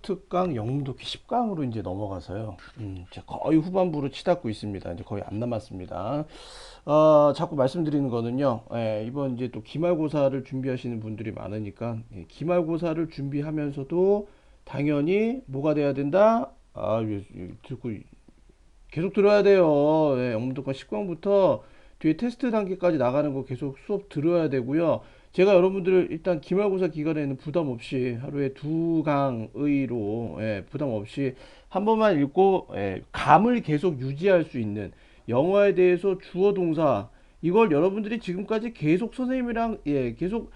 특강, 영웅도끼 10강으로 이제 넘어가서요. 음, 거의 후반부로 치닫고 있습니다. 이제 거의 안 남았습니다. 어, 자꾸 말씀드리는 거는요. 예, 이번 이제 또 기말고사를 준비하시는 분들이 많으니까 예, 기말고사를 준비하면서도 당연히 뭐가 돼야 된다? 아, 예, 예, 듣고 계속 들어야 돼요. 예, 영문특강 10강부터 뒤에 테스트 단계까지 나가는 거 계속 수업 들어야 되고요. 제가 여러분들을 일단 기말고사 기간에는 부담 없이 하루에 두 강의로 예, 부담 없이 한 번만 읽고 예, 감을 계속 유지할 수 있는 영어에 대해서 주어 동사 이걸 여러분들이 지금까지 계속 선생님이랑 예, 계속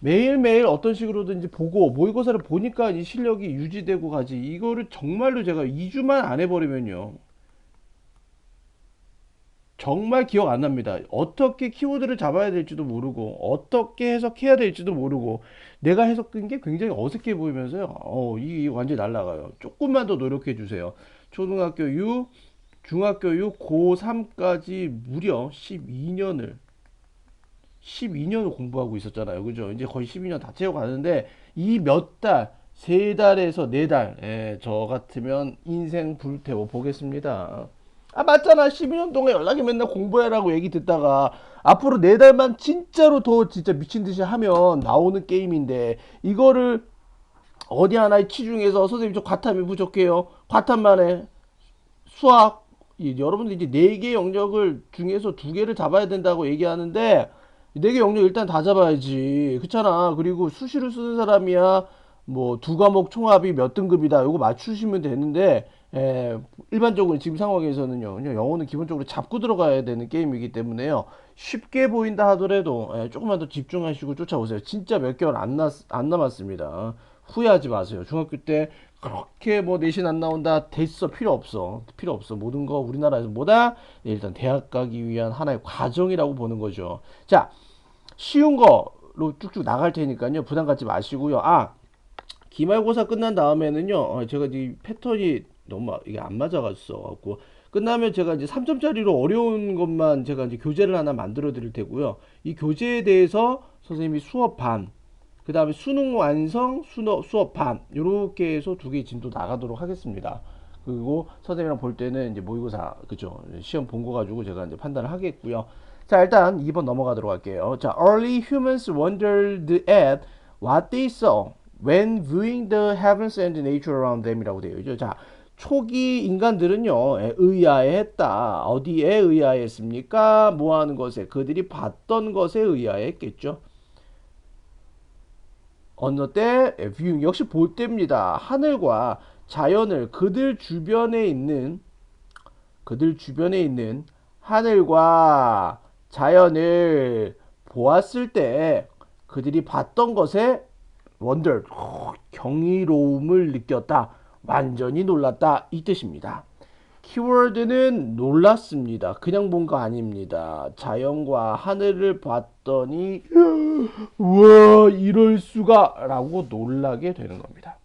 매일매일 어떤 식으로든지 보고 모의고사를 보니까 이 실력이 유지되고 가지. 이거를 정말로 제가 2주만 안 해버리면요 정말 기억 안 납니다. 어떻게 키워드를 잡아야 될지도 모르고 어떻게 해석해야 될지도 모르고 내가 해석한 게 굉장히 어색해 보이면서요. 어, 이 완전히 날라가요. 조금만 더 노력해 주세요. 초등학교 6, 중학교 6, 고3까지 무려 12년을 12년을 공부하고 있었잖아요. 그죠? 이제 거의 12년 다 채워 가는데 이 몇 달, 세 달에서 네 달, 예, 저 같으면 인생 불태워 보겠습니다. 아 맞잖아. 12년 동안 연락이 맨날 공부해라고 얘기 듣다가 앞으로 네 달만 진짜로 더 진짜 미친 듯이 하면 나오는 게임인데 이거를 어디 하나에 치중해서 선생님 저 과탐이 부족해요. 과탐만 해. 수학. 이, 여러분들 이제 네 개 영역을 중에서 두 개를 잡아야 된다고 얘기하는데 네 개 영역 일단 다 잡아야지. 그렇잖아. 그리고 수시를 쓰는 사람이야. 뭐 두 과목 총합이 몇 등급이다. 이거 맞추시면 되는데 에, 일반적으로 지금 상황에서는요 영어는 기본적으로 잡고 들어가야 되는 게임이기 때문에요. 쉽게 보인다 하더라도 에, 조금만 더 집중하시고 쫓아오세요. 진짜 몇 개월 안, 남, 안 남았습니다. 후회하지 마세요. 중학교 때 그렇게 뭐 내신 안 나온다 됐어. 필요 없어. 필요 없어. 모든 거 우리나라에서 뭐다? 일단 대학 가기 위한 하나의 과정이라고 보는 거죠. 자 쉬운 거로 쭉쭉 나갈 테니까요. 부담 갖지 마시고요. 아 기말고사 끝난 다음에는요 어, 제가 이 패턴이 너무 이게 안 맞아갔어 갖고. 끝나면 제가 이제 3점짜리로 어려운 것만 제가 이제 교재를 하나 만들어 드릴 테고요. 이 교재에 대해서 선생님이 수업 반 그 다음에 수능 완성 수업, 수업 반 요렇게 해서 두개 진도 나가도록 하겠습니다. 그리고 선생님이랑 볼 때는 이제 모의고사 그죠? 시험 본 거 가지고 제가 이제 판단을 하겠고요. 자 일단 2번 넘어가도록 할게요. 자 early humans wondered at what they saw when viewing the heavens and nature around them이라고 되어 있죠? 자 초기 인간들은요 에, 의아해했다. 어디에 의아했습니까? 뭐 하는 것에 그들이 봤던 것에 의아했겠죠. 어느 때 viewing 역시 볼 때입니다. 하늘과 자연을 그들 주변에 있는 그들 주변에 있는 하늘과 자연을 보았을 때 그들이 봤던 것에 wonder 경이로움을 느꼈다 완전히 놀랐다 이 뜻입니다. 키워드는 놀랐습니다. 그냥 본 거 아닙니다. 자연과 하늘을 봤더니 우와 이럴 수가 라고 놀라게 되는 겁니다.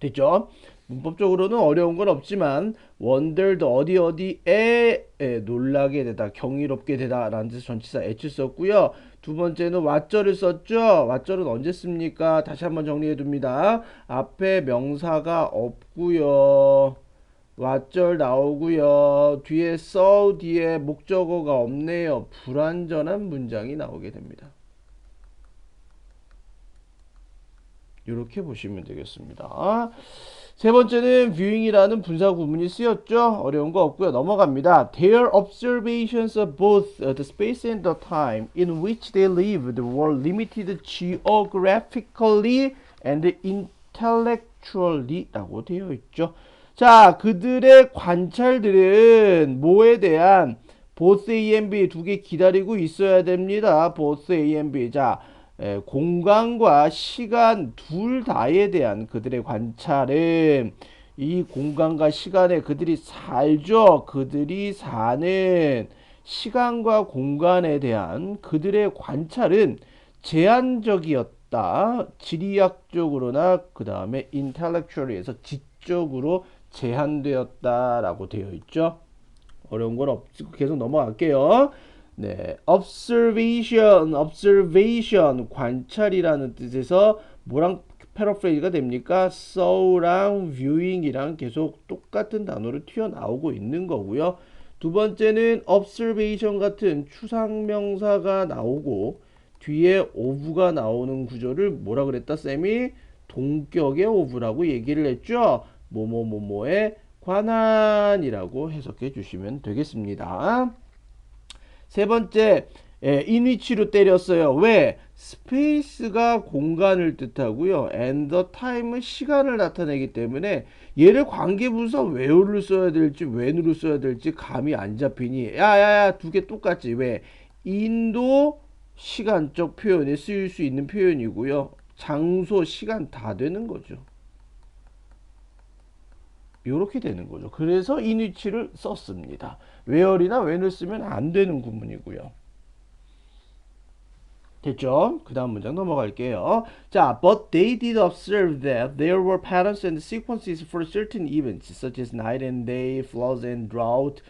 됐죠? 문법적으로는 어려운 건 없지만 wondered 어디 어디에 에, 놀라게 되다 경이롭게 되다 라는 뜻 전치사 h 썼고요 두 번째는 왓절을 썼죠? 왓절은 언제 씁니까? 다시 한번 정리해 둡니다. 앞에 명사가 없고요. 왓절 나오고요. 뒤에 so 뒤에 목적어가 없네요. 불완전한 문장이 나오게 됩니다. 이렇게 보시면 되겠습니다. 세 번째는 viewing이라는 분사 구문이 쓰였죠. 어려운 거 없고요. 넘어갑니다. Their observations of both the space and the time in which they lived were limited geographically and intellectually 라고 되어 있죠. 자, 그들의 관찰들은 뭐에 대한 both A and B 두 개 기다리고 있어야 됩니다. both A and B. 자, 에, 공간과 시간 둘 다에 대한 그들의 관찰은 이 공간과 시간에 그들이 살죠. 그들이 사는 시간과 공간에 대한 그들의 관찰은 제한적이었다. 지리학적으로나 그 다음에 intellectual에서 지적으로 제한되었다라고 되어 있죠. 어려운 건 없고 계속 넘어갈게요. 네, observation, observation, 관찰이라는 뜻에서 뭐랑 패러프레이즈가 됩니까? saw랑 viewing이랑 계속 똑같은 단어로 튀어나오고 있는 거고요. 두 번째는 observation 같은 추상명사가 나오고 뒤에 of가 나오는 구조를 뭐라 그랬다 쌤이 동격의 of라고 얘기를 했죠. 뭐뭐뭐뭐에 관한이라고 해석해 주시면 되겠습니다. 세 번째, 예, 인위치로 때렸어요. 왜? 스페이스가 공간을 뜻하고요. the time은 시간을 나타내기 때문에 얘를 관계부사 where를 써야 될지 when으로 써야 될지 감이 안 잡히니 야야야 두 개 똑같지. 왜? 인도 시간적 표현에 쓰일 수 있는 표현이고요. 장소, 시간 다 되는 거죠. 이렇게 되는 거죠. 그래서 인위치를 썼습니다. Where이나 when을 쓰면 안 되는 구문이고요. 됐죠? 그 다음 문장 넘어갈게요. 자, but they did observe that there were patterns and sequences for certain events, such as night and day, floods and drought,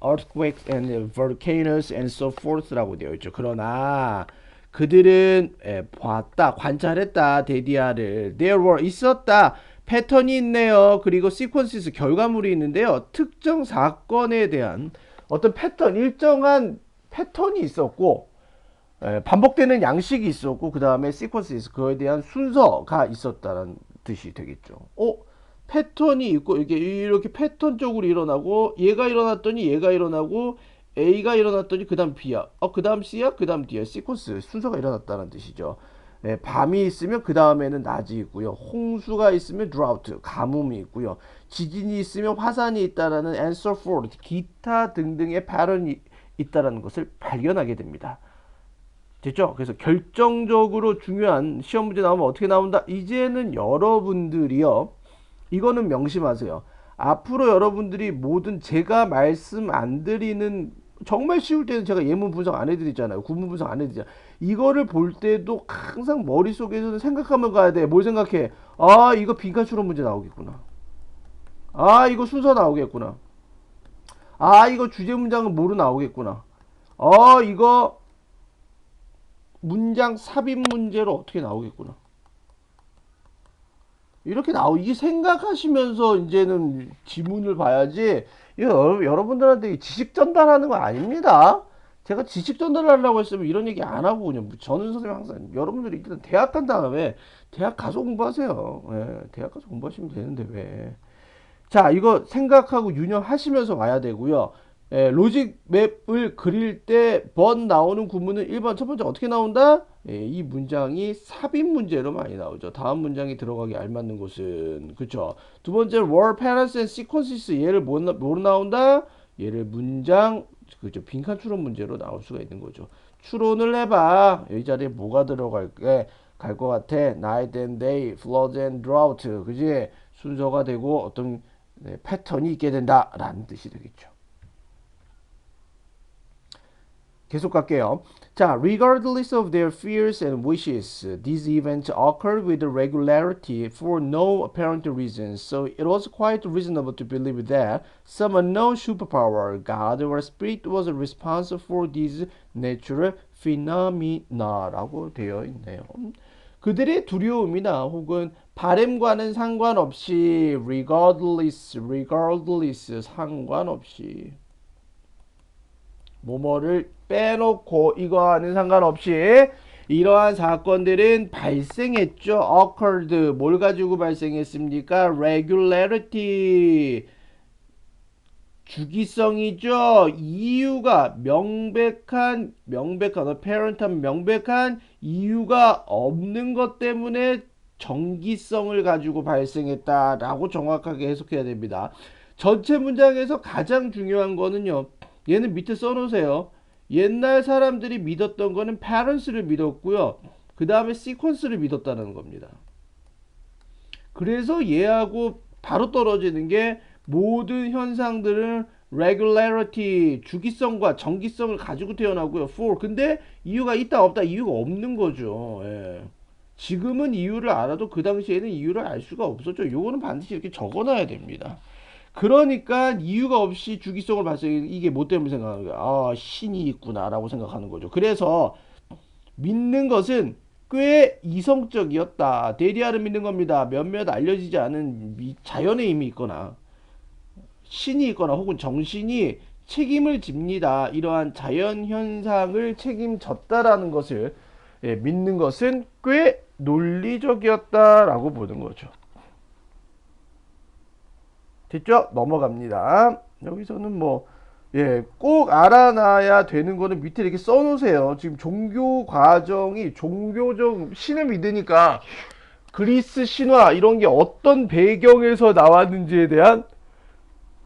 earthquakes and volcanoes, and so forth라고 되어 있죠. 그러나 그들은 예, 봤다, 관찰했다, 데디아를. There were 있었다. 패턴이 있네요. 그리고 sequences 결과물이 있는데요. 특정 사건에 대한 어떤 패턴, 일정한 패턴이 있었고 예, 반복되는 양식이 있었고 그 다음에 sequences 그거에 대한 순서가 있었다는 뜻이 되겠죠. 어? 패턴이 있고 이렇게 이렇게 패턴적으로 일어나고 얘가 일어났더니 얘가 일어나고 A가 일어났더니 그 다음 B야. 어, 그 다음 C야. 그 다음 D야. 시퀀스 순서가 일어났다는 뜻이죠. 예, 밤이 있으면 그 다음에는 낮이 있고요. 홍수가 있으면 drought, 가뭄이 있고요. 지진이 있으면 화산이 있다라는 answer for, 기타 등등의 패턴이 있다라는 것을 발견하게 됩니다. 됐죠? 그래서 결정적으로 중요한 시험 문제 나오면 어떻게 나온다? 이제는 여러분들이요. 이거는 명심하세요. 앞으로 여러분들이 모든 제가 말씀 안 드리는 정말 쉬울 때는 제가 예문 분석 안 해드리잖아요. 구문 분석 안 해드리잖아요. 이거를 볼 때도 항상 머릿속에서는 생각하면 가야 돼. 뭘 생각해? 아, 이거 빈칸 추론 문제 나오겠구나. 아, 이거 순서 나오겠구나. 아, 이거 주제 문장은 뭐로 나오겠구나. 어, 이거 문장 삽입 문제로 어떻게 나오겠구나. 이렇게 나오 이게 생각하시면서 이제는 지문을 봐야지 이거 여러분들한테 지식 전달하는 거 아닙니다. 제가 지식 전달하려고 했으면 이런 얘기 안 하고 그냥 저는 선생님 항상 여러분들이 일단 대학 간 다음에 대학 가서 공부하세요. 예, 대학 가서 공부하시면 되는데 왜? 자, 이거 생각하고 유념하시면서 와야 되고요. 예, 로직 맵을 그릴 때 번 나오는 구문은 1번 첫 번째 어떻게 나온다? 예, 이 문장이 삽입 문제로 많이 나오죠. 다음 문장이 들어가기 알맞는 곳은 그쵸? 두 번째 word patterns and sequences 얘를 뭐, 뭐로 나온다? 얘를 문장 그죠 빈칸 추론 문제로 나올 수가 있는 거죠. 추론을 해봐. 이 자리에 뭐가 들어갈 게? 갈 것 같아. night and day, flood and drought. 그지? 순서가 되고 어떤 네, 패턴이 있게 된다라는 뜻이 되겠죠. 계속 갈게요. 자, regardless of their fears and wishes, these events occurred with regularity for no apparent reason. So it was quite reasonable to believe that some unknown superpower, God or spirit, was responsible for these natural phenomena라고 되어 있네요. 그들의 두려움이나 혹은 바램과는 상관없이 regardless, regardless 상관없이 뭐뭐를 빼놓고 이거와는 상관없이 이러한 사건들은 발생했죠. occurred 뭘 가지고 발생했습니까? regularity 주기성이죠. 이유가 명백한 명백한 apparent한 명백한 이유가 없는 것 때문에 정기성을 가지고 발생했다라고 정확하게 해석해야 됩니다. 전체 문장에서 가장 중요한 거는요. 얘는 밑에 써놓으세요. 옛날 사람들이 믿었던 거는 parents를 믿었고요. 그 다음에 sequence를 믿었다는 겁니다. 그래서 얘하고 바로 떨어지는 게 모든 현상들은 regularity, 주기성과 정기성을 가지고 태어나고요. for. 근데 이유가 있다 없다 이유가 없는 거죠. 예. 지금은 이유를 알아도 그 당시에는 이유를 알 수가 없었죠. 요거는 반드시 이렇게 적어놔야 됩니다. 그러니까 이유가 없이 주기성을 발생 이게 뭐 때문에 생각하는 거야? 아 신이 있구나라고 생각하는 거죠. 그래서 믿는 것은 꽤 이성적이었다. 데리아를 믿는 겁니다. 몇몇 알려지지 않은 미- 자연의 힘이 있거나 신이 있거나 혹은 정신이 책임을 집니다. 이러한 자연 현상을 책임졌다라는 것을 예, 믿는 것은 꽤 논리적이었다라고 보는 거죠. 됐죠? 넘어갑니다. 여기서는 뭐, 예, 꼭 알아놔야 되는 거는 밑에 이렇게 써놓으세요. 지금 종교 과정이 종교적 신을 믿으니까 그리스 신화 이런 게 어떤 배경에서 나왔는지에 대한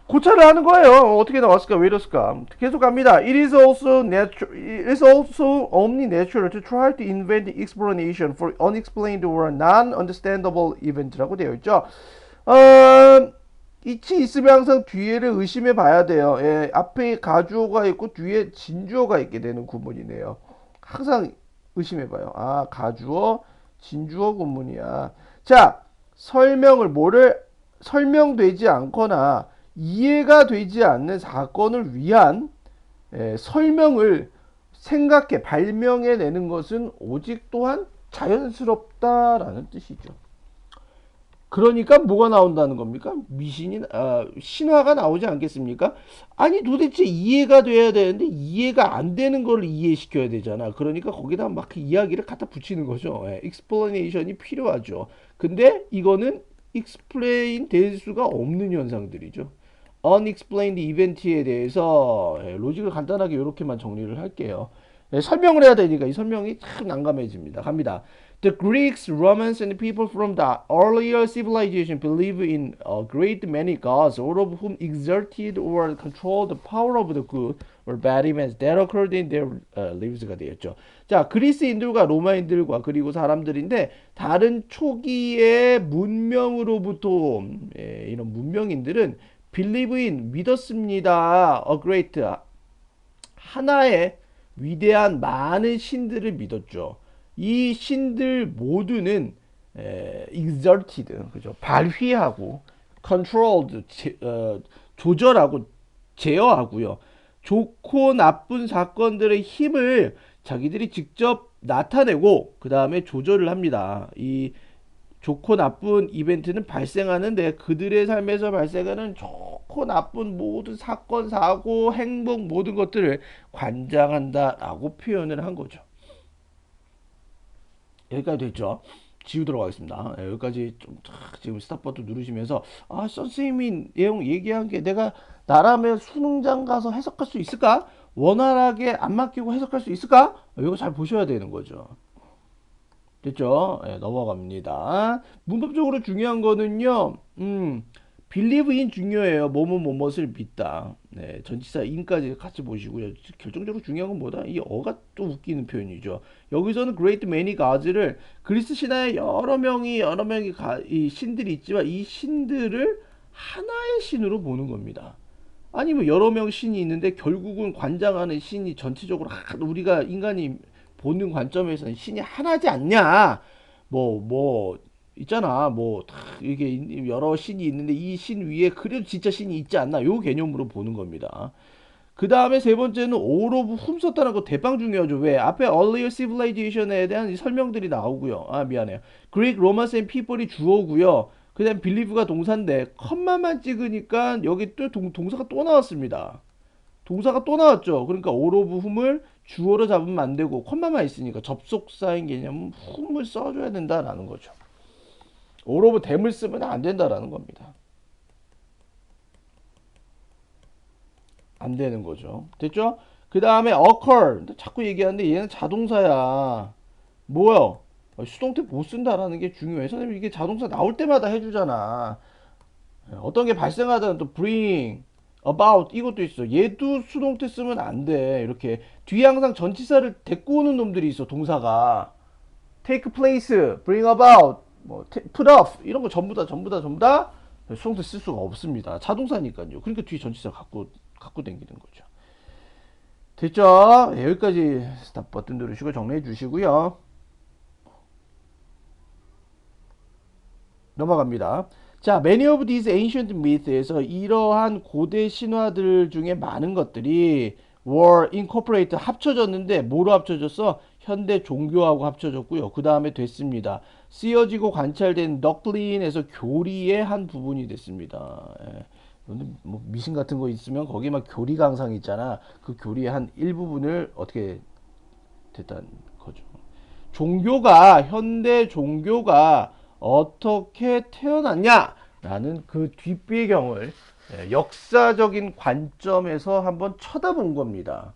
고찰을 하는 거예요. 어떻게 나왔을까? 왜 이랬을까? 계속 갑니다. It is also natural. It is also only natural to try to invent the explanation for unexplained or non-understandable event라고 되어 있죠. 어, 이치 있으면 항상 뒤에를 의심해 봐야 돼요. 예, 앞에 가주어가 있고 뒤에 진주어가 있게 되는 구문이네요. 항상 의심해 봐요. 아, 가주어, 진주어 구문이야. 자, 설명을 뭐를 설명되지 않거나 이해가 되지 않는 사건을 위한 예, 설명을 생각해 발명해 내는 것은 오직 또한 자연스럽다라는 뜻이죠. 그러니까 뭐가 나온다는 겁니까? 미신이 아, 신화가 나오지 않겠습니까? 아니 도대체 이해가 돼야 되는데 이해가 안 되는 걸 이해시켜야 되잖아. 그러니까 거기다 막 그 이야기를 갖다 붙이는 거죠. 예, explanation이 필요하죠. 근데 이거는 explain 될 수가 없는 현상들이죠. unexplained event에 대해서 예, 로직을 간단하게 이렇게만 정리를 할게요. 예, 설명을 해야 되니까 이 설명이 참 난감해집니다. 갑니다. The Greeks, Romans, and people from the earlier civilization believe in a great many gods, all of whom exerted or controlled the power of the good or bad events that occurred in their uh, lives가 되었죠. 자, 그리스인들과 로마인들과 그리고 사람들인데 다른 초기의 문명으로부터 예, 이런 문명인들은 believe in 믿었습니다. A great 하나의 위대한 많은 신들을 믿었죠. 이 신들 모두는 에, exerted, 그죠? 발휘하고 controlled, 제, 어, 조절하고 제어하고요. 좋고 나쁜 사건들의 힘을 자기들이 직접 나타내고 그 다음에 조절을 합니다. 이 좋고 나쁜 이벤트는 발생하는데 그들의 삶에서 발생하는 좋고 나쁜 모든 사건, 사고, 행복 모든 것들을 관장한다라고 표현을 한 거죠. 여기까지 됐죠? 지우도록 하겠습니다. 예, 여기까지 좀탁 지금 스탑 버튼 누르시면서 아 선생님이 내용 얘기한 게 내가 나라면 수능장 가서 해석할 수 있을까? 원활하게 안 맡기고 해석할 수 있을까? 이거 잘 보셔야 되는 거죠. 됐죠? 예, 넘어갑니다. 문법적으로 중요한 거는요, 음, believe in 중요해요. 뭐뭐 뭐뭇을 믿다. 네, 전치사 in까지 같이 보시고요. 결정적으로 중요한 건 뭐다? 이 어가 또 웃기는 표현이죠. 여기서는 great many gods를 그리스 신화에 여러 명이 여러 명이 가, 이 신들이 있지만 이 신들을 하나의 신으로 보는 겁니다. 아니 뭐 여러 명 신이 있는데 결국은 관장하는 신이 전체적으로 하- 우리가 인간이 보는 관점에서는 신이 하나지 않냐? 뭐뭐 있잖아. 뭐다 이게 이- 여러 신이 있는데 이 신 위에 그래도 진짜 신이 있지 않나? 요 개념으로 보는 겁니다. 그 다음에 세 번째는 whom 썼다는 거 대빵 중요하죠. 왜? 앞에 earlier civilization에 대한 이 설명들이 나오고요. 아, 미안해요. Greek, Romans and people이 주어고요. 그 다음 believe가 동사인데 컴마만 찍으니까 여기 또 동, 동사가 또 나왔습니다. 동사가 또 나왔죠. 그러니까 of whom을 주어로 잡으면 안 되고 컴마만 있으니까 접속사인 개념은 whom을 써줘야 된다라는 거죠. Of them을 쓰면 안 된다라는 겁니다. 안 되는 거죠. 됐죠? 그 다음에 occur. 자꾸 얘기하는데 얘는 자동사야. 뭐야? 수동태 못 쓴다라는 게 중요해. 선생님 이게 자동사 나올 때마다 해주잖아. 어떤 게 발생하다는 또 bring, about 이것도 있어. 얘도 수동태 쓰면 안 돼. 이렇게 뒤에 항상 전치사를 데리고 오는 놈들이 있어. 동사가 take place, bring about, 뭐 off 이런 거 전부 다 전부 다 전부 다 수동태 쓸 수가 없습니다. 자동사니까요. 그러니까 뒤에 전치사 갖고 갖고 다니는 거죠. 됐죠? 예, 여기까지 스탑 버튼 누르시고 정리해 주시고요. 넘어갑니다. 자, many of these ancient myths에서 이러한 고대 신화들 중에 많은 것들이 were incorporated 합쳐졌는데 뭐로 합쳐졌어? 현대 종교하고 합쳐졌고요. 그 다음에 됐습니다. 쓰여지고 관찰된 덕린에서 교리의 한 부분이 됐습니다. 예. 근데 뭐 미신 같은 거 있으면 거기에 막 교리 강상 있잖아. 그 교리의 한 일부분을 어떻게 됐다는 거죠. 종교가 현대 종교가 어떻게 태어났냐라는 그 뒷배경을 예, 역사적인 관점에서 한번 쳐다본 겁니다.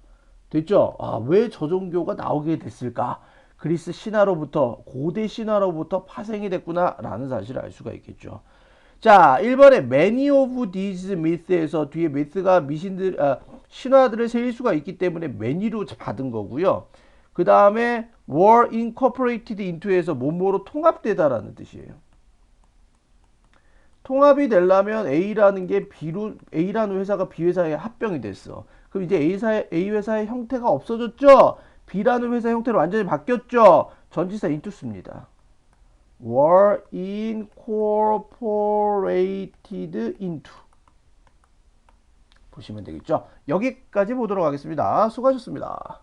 됐죠? 아, 왜 저 종교가 나오게 됐을까? 그리스 신화로부터 고대 신화로부터 파생이 됐구나라는 사실을 알 수가 있겠죠. 자, 1번에 many of these myth에서 뒤에 myth가 미신들 아, 신화들을 세일 수가 있기 때문에 many로 받은 거고요. 그 다음에 were incorporated into에서 뭐뭐로 통합되다라는 뜻이에요. 통합이 되려면 A라는 게 B로 A라는 회사가 B 회사에 합병이 됐어. 그럼 이제 A 사 A 회사의 형태가 없어졌죠. B라는 회사 형태로 완전히 바뀌었죠. 전치사 씁니다. were incorporated into 보시면 되겠죠. 여기까지 보도록 하겠습니다. 수고하셨습니다.